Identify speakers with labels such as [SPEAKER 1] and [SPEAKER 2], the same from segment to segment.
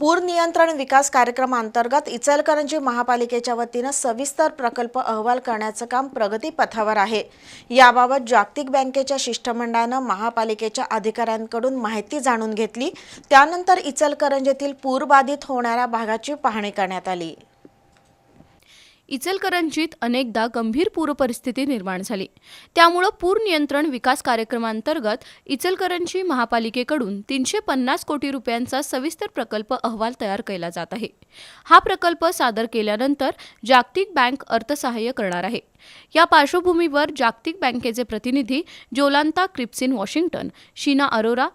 [SPEAKER 1] पूर नियंत्रण विकास कार्यक्रमांतर्गत इचलकरंजी महापालिकेच्या वतीनं सविस्तर प्रकल्प अहवाल करण्याचं काम प्रगतीपथावर आहे. याबाबत जागतिक बँकेच्या शिष्टमंडळानं महापालिकेच्या अधिकाऱ्यांकडून माहिती जाणून घेतली. त्यानंतर इचलकरंजीतील पूरबाधित होणाऱ्या भागाची पाहणी करण्यात आली.
[SPEAKER 2] इचलकरंजीत अनेकदा गंभीर पूरपरिस्थिती निर्माण झाली. त्यामुळं पूर नियंत्रण विकास कार्यक्रमांतर्गत इचलकरंजी महापालिकेकडून तीनशे पन्नास कोटी रुपयांचा सविस्तर प्रकल्प अहवाल तयार केला जात आहे. हा प्रकल्प सादर केल्यानंतर जागतिक बँक अर्थसहाय्य करणार आहे. या पार्श्वभूमीवर जागतिक बँकेचे प्रतिनिधी Jolanta Crispin Washington Sheena Arora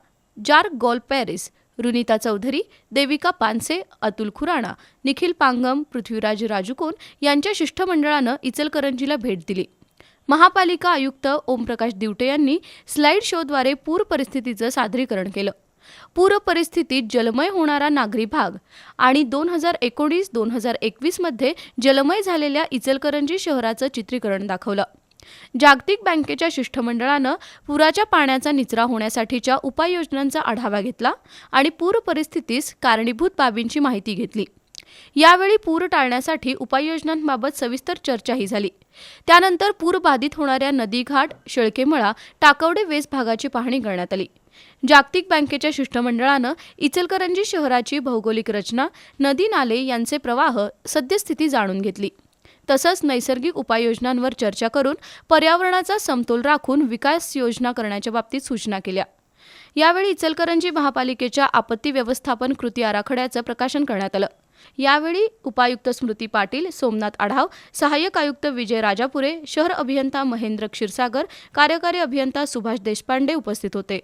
[SPEAKER 2] jerk गॉल पॅरिस रुनिता चौधरी देविका पानसे अतुल खुराणा निखिल पांगम पृथ्वीराज राजुकोन यांच्या शिष्टमंडळानं इचलकरंजीला भेट दिली. महापालिका आयुक्त ओमप्रकाश दिवटे यांनी स्लाईड शोद्वारे पूर परिस्थितीचं सादरीकरण केलं. पूर परिस्थितीत जलमय होणारा नागरी भाग आणि दोन हजार एकोणीस दोन हजार एकवीसमध्ये जलमय झालेल्या इचलकरंजी शहराचं चित्रीकरण दाखवलं. जागतिक बँकेच्या शिष्टमंडळानं पुराच्या पाण्याचा निचरा होण्यासाठीच्या उपाययोजनांचा आढावा घेतला आणि पूर परिस्थितीस कारणीभूत बाबींची माहिती घेतली. यावेळी पूर टाळण्यासाठी उपाययोजनांबाबत सविस्तर चर्चाही झाली. त्यानंतर पूर बाधित होणाऱ्या नदीघाट शेळकेमळा टाकवडे वेस भागाची पाहणी करण्यात आली. जागतिक बँकेच्या शिष्टमंडळानं इचलकरंजी शहराची भौगोलिक रचना नदी नाले यांचे प्रवाह सद्यस्थिती जाणून घेतली. तसंच नैसर्गिक उपाययोजनांवर चर्चा करून पर्यावरणाचा समतोल राखून विकास योजना करण्याच्या बाबतीत सूचना केल्या. यावेळी इचलकरंजी महापालिकेच्या आपत्ती व्यवस्थापन कृती आराखड्याचं प्रकाशन करण्यात आलं. यावेळी उपायुक्त स्मृती पाटील सोमनाथ आढाव सहाय्यक आयुक्त विजय राजापुरे शहर अभियंता महेंद्र क्षीरसागर कार्यकारी अभियंता सुभाष देशपांडे उपस्थित होते.